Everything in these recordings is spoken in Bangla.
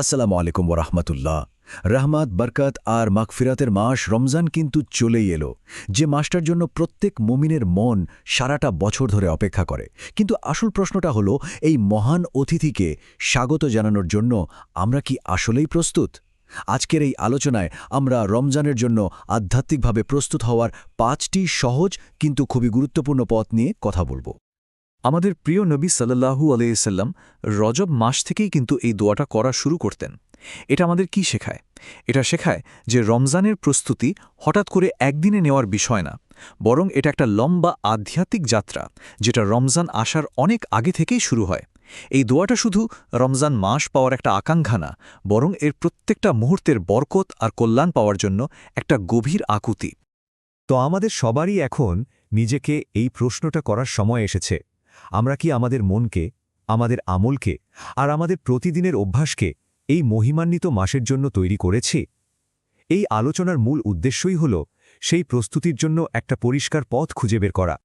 আসসালামু আলাইকুম ওরহমতুল্লাহ রহমাত, বরকত আর মাগফিরাতের মাস রমজান কিন্তু চলেই এলো। যে মাসটার জন্য প্রত্যেক মুমিনের মন সারাটা বছর ধরে অপেক্ষা করে। কিন্তু আসল প্রশ্নটা হলো, এই মহান অতিথিকে স্বাগত জানানোর জন্য আমরা কি আসলেই প্রস্তুত? আজকের এই আলোচনায় আমরা রমজানের জন্য আধ্যাত্মিকভাবে প্রস্তুত হওয়ার পাঁচটি সহজ কিন্তু খুবই গুরুত্বপূর্ণ পথ নিয়ে কথা বলব। আমাদের প্রিয় নবী সাল্লাহু আলাইসাল্লাম রজব মাস থেকেই কিন্তু এই দোয়াটা করা শুরু করতেন। এটা আমাদের কি শেখায়? এটা শেখায় যে রমজানের প্রস্তুতি হঠাৎ করে একদিনে নেওয়ার বিষয় না, বরং এটা একটা লম্বা আধ্যাত্মিক যাত্রা, যেটা রমজান আসার অনেক আগে থেকেই শুরু হয়। এই দোয়াটা শুধু রমজান মাস পাওয়ার একটা আকাঙ্ক্ষা না, বরং এর প্রত্যেকটা মুহূর্তের বরকত আর কল্যাণ পাওয়ার জন্য একটা গভীর আকুতি। তো আমাদের সবারই এখন নিজেকে এই প্রশ্নটা করার সময় এসেছে আমরা কি আমাদের মনকে, আমাদের আমলকে আর আমাদের প্রতিদিনের অভ্যাসকে এই মহিমান্বিত মাসের জন্য তৈরি করেছি? এই আলোচনার মূল উদ্দেশ্যই হল সেই প্রস্তুতির জন্য একটা পরিষ্কার পথ খুঁজে বের করা।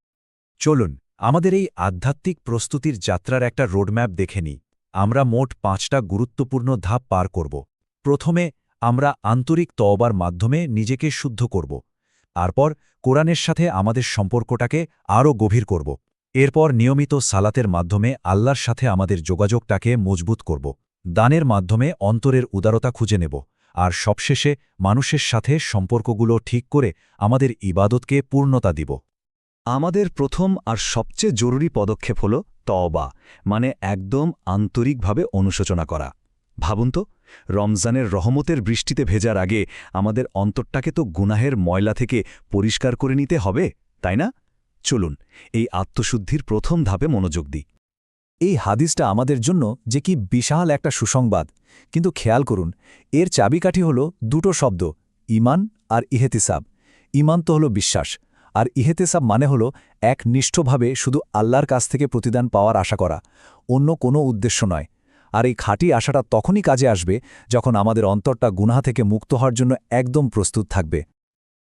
চলুন, আমাদের এই আধ্যাত্মিক প্রস্তুতির যাত্রার একটা রোডম্যাপ দেখে নিই। আমরা মোট পাঁচটা গুরুত্বপূর্ণ ধাপ পার করব। প্রথমে, আমরা আন্তরিক তওবার মাধ্যমে নিজেকে শুদ্ধ করব। তারপর, কোরআনের সাথে আমাদের সম্পর্কটাকে আরও গভীর করব। এরপর নিয়মিত সালাতের মাধ্যমে আল্লাহর সাথে আমাদের যোগাযোগটাকে মজবুত করব। দানের মাধ্যমে অন্তরের উদারতা খুঁজে নেব। আর সবশেষে মানুষের সাথে সম্পর্কগুলো ঠিক করে আমাদের ইবাদতকে পূর্ণতা দিব। আমাদের প্রথম আর সবচেয়ে জরুরি পদক্ষেপ হল তওবা মানে একদম আন্তরিকভাবে অনুশোচনা করা। ভাবুন তো, রমজানের রহমতের বৃষ্টিতে ভেজার আগে আমাদের অন্তরটাকে তো গুনাহের ময়লা থেকে পরিষ্কার করে নিতে হবে, তাই না? চলুন, এই আত্মশুদ্ধির প্রথম ধাপে মনোযোগ দিই। এই হাদিসটা আমাদের জন্য যে কি বিশাল একটা সুসংবাদ। কিন্তু খেয়াল করুন, এর চাবিকাঠি হল দুটো শব্দ ইমান আর ইহেতিসাব। ইমান তো হল বিশ্বাস, আর ইহেতেসাব মানে হল এক নিষ্ঠভাবে শুধু আল্লাহর কাছ থেকে প্রতিদান পাওয়ার আশা করা, অন্য কোনো উদ্দেশ্য নয়। আর এই খাঁটি আশাটা তখনই কাজে আসবে যখন আমাদের অন্তরটা গুনাহা থেকে মুক্ত হওয়ার জন্য একদম প্রস্তুত থাকবে।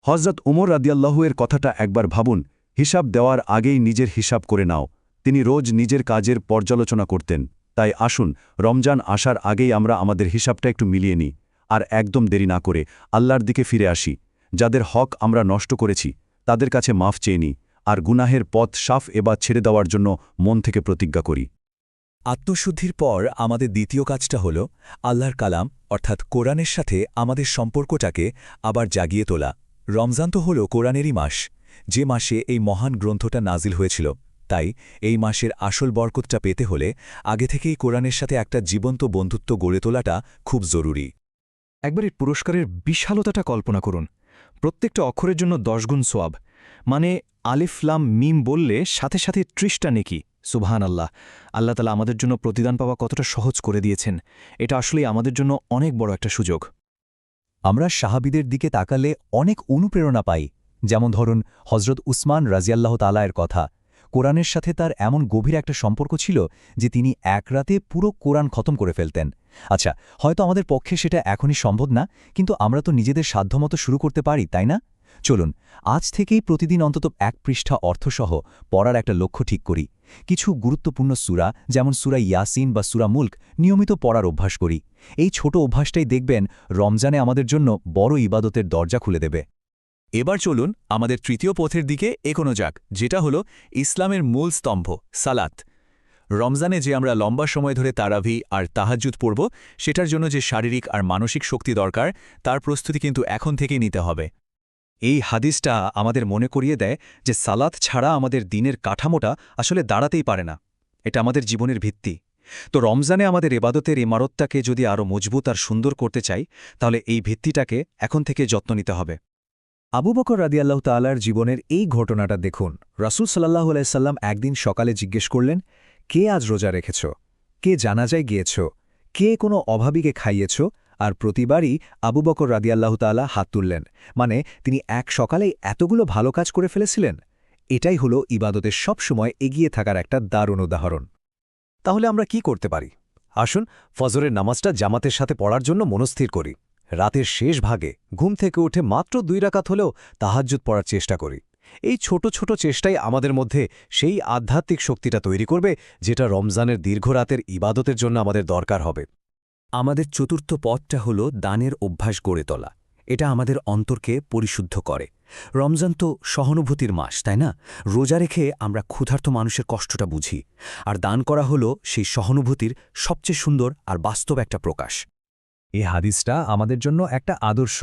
হজরত উমর রাদিয়াল্লাহুয়ের কথাটা একবার ভাবুন হিসাব দেওয়ার আগেই নিজের হিসাব করে নাও। তিনি রোজ নিজের কাজের পর্যালোচনা করতেন। তাই আসুন, রমজান আসার আগেই আমরা আমাদের হিসাবটা একটু মিলিয়ে নিই। আর একদম দেরি না করে আল্লাহর দিকে ফিরে আসি। যাদের হক আমরা নষ্ট করেছি, তাদের কাছে মাফ চেয়ে নিই। আর গুনাহের পথ সাফ এবার ছেড়ে দেওয়ার জন্য মন থেকে প্রতিজ্ঞা করি। আত্মশুদ্ধির পর আমাদের দ্বিতীয় কাজটা হল আল্লাহর কালাম, অর্থাৎ কোরআনের সাথে আমাদের সম্পর্কটাকে আবার জাগিয়ে তোলা। রমজান তো হল কোরআনেরই মাস। যে মাসে এই মহান গ্রন্থটা নাজিল হয়েছিল, তাই এই মাসের আসল বরকতটা পেতে হলে আগে থেকেই কোরআনের সাথে একটা জীবন্ত বন্ধুত্ব গড়ে তোলাটা খুব জরুরি। একবার এই পুরস্কারের বিশালতাটা কল্পনা করুন। প্রত্যেকটা অক্ষরের জন্য দশগুণ সোয়াব মানে আলিফলাম মিম বললে সাথে সাথে ত্রিশটা নেকি। সুবহান আল্লাহ আল্লাহ তালা আমাদের জন্য প্রতিদান পাওয়া কতটা সহজ করে দিয়েছেন। এটা আসলেই আমাদের জন্য অনেক বড় একটা সুযোগ। আমরা সাহাবিদের দিকে তাকালে অনেক অনুপ্রেরণা পাই। যেমন ধরুন হজরত উসমান রাজিয়াল্লাহ তালায়ের কথা। কোরআনের সাথে তার এমন গভীর একটা সম্পর্ক ছিল যে তিনি এক রাতে পুরো কোরআন খতম করে ফেলতেন। আচ্ছা হয়তো আমাদের পক্ষে সেটা এখনই সম্ভব না, কিন্তু আমরা তো নিজেদের সাধ্যমতো শুরু করতে পারি, তাই না? চলুন, আজ থেকেই প্রতিদিন অন্তত এক পৃষ্ঠা অর্থসহ পড়ার একটা লক্ষ্য ঠিক করি। কিছু গুরুত্বপূর্ণ সুরা, যেমন সুরা ইয়াসিন বা সুরা মুল্ক, নিয়মিত পড়ার অভ্যাস করি। এই ছোট অভ্যাসটাই দেখবেন রমজানে আমাদের জন্য বড় ইবাদতের দরজা খুলে দেবে। এবার চলুন আমাদের তৃতীয় পথের দিকে এগোনো যাক, যেটা হলো ইসলামের মূল স্তম্ভ, সালাত। রমজানে যে আমরা লম্বা সময় ধরে তারাভি আর তাহাজুদ পড়ব, সেটার জন্য যে শারীরিক আর মানসিক শক্তি দরকার, তার প্রস্তুতি কিন্তু এখন থেকেই নিতে হবে। এই হাদিসটা আমাদের মনে করিয়ে দেয় যে সালাত ছাড়া আমাদের দিনের কাঠামোটা আসলে দাঁড়াতেই পারে না। এটা আমাদের জীবনের ভিত্তি। তো রমজানে আমাদের এবাদতের ইমারতটাকে যদি আরও মজবুত আর সুন্দর করতে চাই, তাহলে এই ভিত্তিটাকে এখন থেকে যত্ন নিতে হবে। আবু বকর রাদিয়াল্লাহ তাল্লার জীবনের এই ঘটনাটা দেখুন। রাসুল সাল্লাহ আলাইসাল্লাম একদিন সকালে জিজ্ঞেস করলেন, কে আজ রোজা রেখেছ? কে জানাজায় গিয়েছ? কে কোনো অভাবীকে খাইয়েছ? আর প্রতিবারই আবু বকর রাদিয়াল্লাহ তাল্লাহ হাত তুললেন। মানে তিনি এক সকালেই এতগুলো ভালো কাজ করে ফেলেছিলেন? এটাই হল ইবাদতের সবসময় এগিয়ে থাকার একটা দারুণ উদাহরণ। তাহলে আমরা কি করতে পারি? আসুন ফজরের নামাজটা জামাতের সাথে পড়ার জন্য মনস্থির করি। রাতের শেষ ভাগে ঘুম থেকে উঠে মাত্র দুই রাকাত হলেও তাহাজ্জুদ পড়ার চেষ্টা করি। এই ছোট ছোট চেষ্টাই আমাদের মধ্যে সেই আধ্যাত্মিক শক্তিটা তৈরি করবে, যেটা রমজানের দীর্ঘ রাতের ইবাদতের জন্য আমাদের দরকার হবে। আমাদের চতুর্থ পথটা হল দানের অভ্যাস গড়ে তোলা। এটা আমাদের অন্তরকে পরিশুদ্ধ করে। রমজান তো সহানুভূতির মাস, তাই না? রোজা রেখে আমরা ক্ষুধার্ত মানুষের কষ্টটা বুঝি। আর দান করা হলো সেই সহানুভূতির সবচেয়ে সুন্দর আর বাস্তব একটা প্রকাশ। এই হাদিসটা আমাদের জন্য একটা আদর্শ।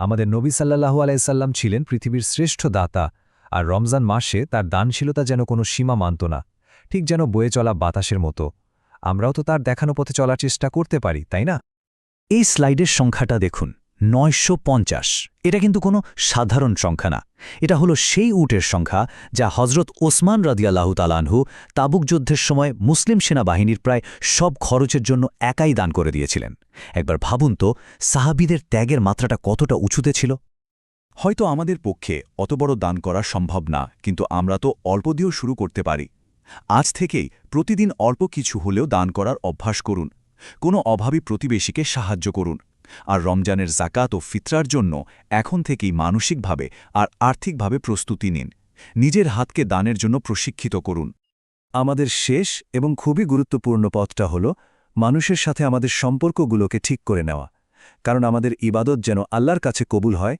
আমাদের নবী সাল্লাহু আলাইসাল্লাম ছিলেন পৃথিবীর শ্রেষ্ঠ দাতা, আর রমজান মাসে তার দানশীলতা যেন কোনো সীমা মানত না, ঠিক যেন বয়ে চলা বাতাসের মতো। আমরাও তো তার দেখানো পথে চলার চেষ্টা করতে পারি, তাই না? এই স্লাইডের সংখ্যাটা দেখুন। নয়শো পঞ্চাশ। এটা কিন্তু কোনো সাধারণ সংখ্যা না। এটা হলো সেই উটের সংখ্যা যা হজরত ওসমান রাদিয়াল্লাহু তালানহু তাবুক যুদ্ধের সময় মুসলিম সেনাবাহিনীর প্রায় সব খরচের জন্য একাই দান করে দিয়েছিলেন। একবার ভাবুন তো, সাহাবিদের ত্যাগের মাত্রাটা কতটা উঁচুতে ছিল? হয়তো আমাদের পক্ষে অত বড় দান করা সম্ভব না, কিন্তু আমরা তো অল্প দিয়েও শুরু করতে পারি। আজ থেকেই প্রতিদিন অল্প কিছু হলেও দান করার অভ্যাস করুন। কোনো অভাবী প্রতিবেশীকে সাহায্য করুন। আর রমজানের জাকাত ও ফিতরার জন্য এখন থেকেই মানসিকভাবে আর আর্থিকভাবে প্রস্তুতি নিন। নিজের হাতকে দানের জন্য প্রশিক্ষিত করুন। আমাদের শেষ এবং খুবই গুরুত্বপূর্ণ পথটা হল মানুষের সাথে আমাদের সম্পর্কগুলোকে ঠিক করে নেওয়া। কারণ আমাদের ইবাদত যেন আল্লাহর কাছে কবুল হয়,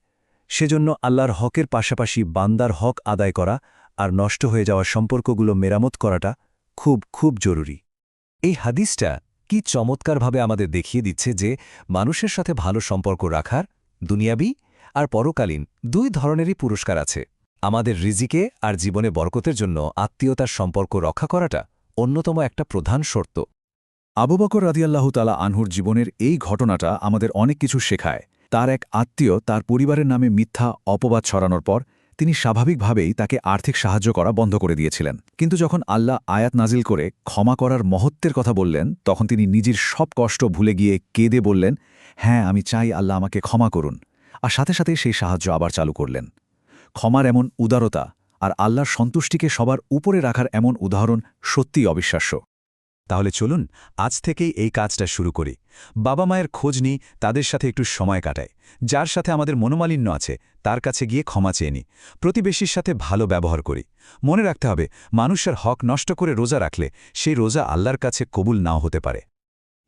সেজন্য আল্লাহর হকের পাশাপাশি বান্দার হক আদায় করা আর নষ্ট হয়ে যাওয়া সম্পর্কগুলো মেরামত করাটা খুব খুব জরুরি। এই হাদিসটা কি চমৎকারভাবে আমাদের দেখিয়ে দিচ্ছে যে মানুষের সাথে ভালো সম্পর্ক রাখার, দুনিয়াবি আর পরকালীন দুই ধরনেরই পুরস্কার আছে। আমাদের রিজিকে আর জীবনে বরকতের জন্য আত্মীয়তার সম্পর্ক রক্ষা করাটা অন্যতম একটা প্রধান শর্ত। আবু বকর রাদিয়াল্লাহু তালা আনহুর জীবনের এই ঘটনাটা আমাদের অনেক কিছু শেখায়। তার এক আত্মীয় তার পরিবারের নামে মিথ্যা অপবাদ ছড়ানোর পর তিনি স্বাভাবিকভাবেই তাকে আর্থিক সাহায্য করা বন্ধ করে দিয়েছিলেন। কিন্তু যখন আল্লাহ আয়াত নাজিল করে ক্ষমা করার মহত্বের কথা বললেন, তখন তিনি নিজের সব কষ্ট ভুলে গিয়ে কেঁদে বললেন হ্যাঁ আমি চাই আল্লাহ আমাকে ক্ষমা করুন। আর সাথে সাথে সেই সাহায্য আবার চালু করলেন। ক্ষমার এমন উদারতা আর আল্লাহর সন্তুষ্টিকে সবার উপরে রাখার এমন উদাহরণ সত্যিই অবিশ্বাস্য। তাহলে চলুন আজ থেকেই এই কাজটা শুরু করি। বাবা মায়ের খোঁজ নিই, তাদের সাথে একটু সময় কাটাই। যার সাথে আমাদের মনোমালিন্য আছে, তার কাছে গিয়ে ক্ষমা চেয়ে নিই। প্রতিবেশীর সাথে ভালো ব্যবহার করি। মনে রাখতে হবে, মানুষের হক নষ্ট করে রোজা রাখলে সেই রোজা আল্লাহর কাছে কবুল নাও হতে পারে।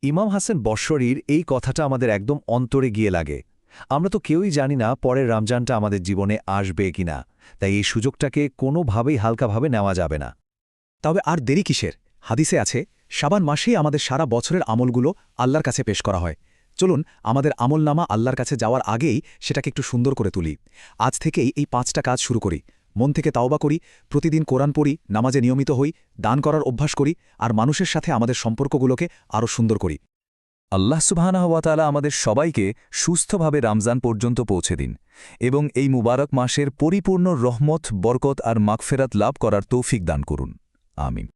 ইমাম হাসান বশ্বরীর এই কথাটা আমাদের একদম অন্তরে গিয়ে লাগে। আমরা তো কেউই জানি না পরের রমজানটা আমাদের জীবনে আসবে কিনা, তাই এই সুযোগটাকে কোনোভাবেই হালকাভাবে নেওয়া যাবে না। তবে আর দেরি কিসের? হাদিসে আছে সাবান মাসেই আমাদের সারা বছরের আমলগুলো আল্লাহর কাছে পেশ করা হয়। চলুন, আমাদের আমলনামা আল্লাহর কাছে যাওয়ার আগেই সেটাকে একটু সুন্দর করে তুলি। আজ থেকেই এই পাঁচটা কাজ শুরু করি। মন থেকে তাওবা করি, প্রতিদিন কোরআন পড়ি, নামাজে নিয়মিত হই, দান করার অভ্যাস করি আর মানুষের সাথে আমাদের সম্পর্কগুলোকে আরও সুন্দর করি। আল্লাহ সুবহানাহওয়াতালা আমাদের সবাইকে সুস্থভাবে রমজান পর্যন্ত পৌঁছে দিন এবং এই মুবারক মাসের পরিপূর্ণ রহমত, বরকত আর মাগফেরাত লাভ করার তৌফিক দান করুন। আমিন।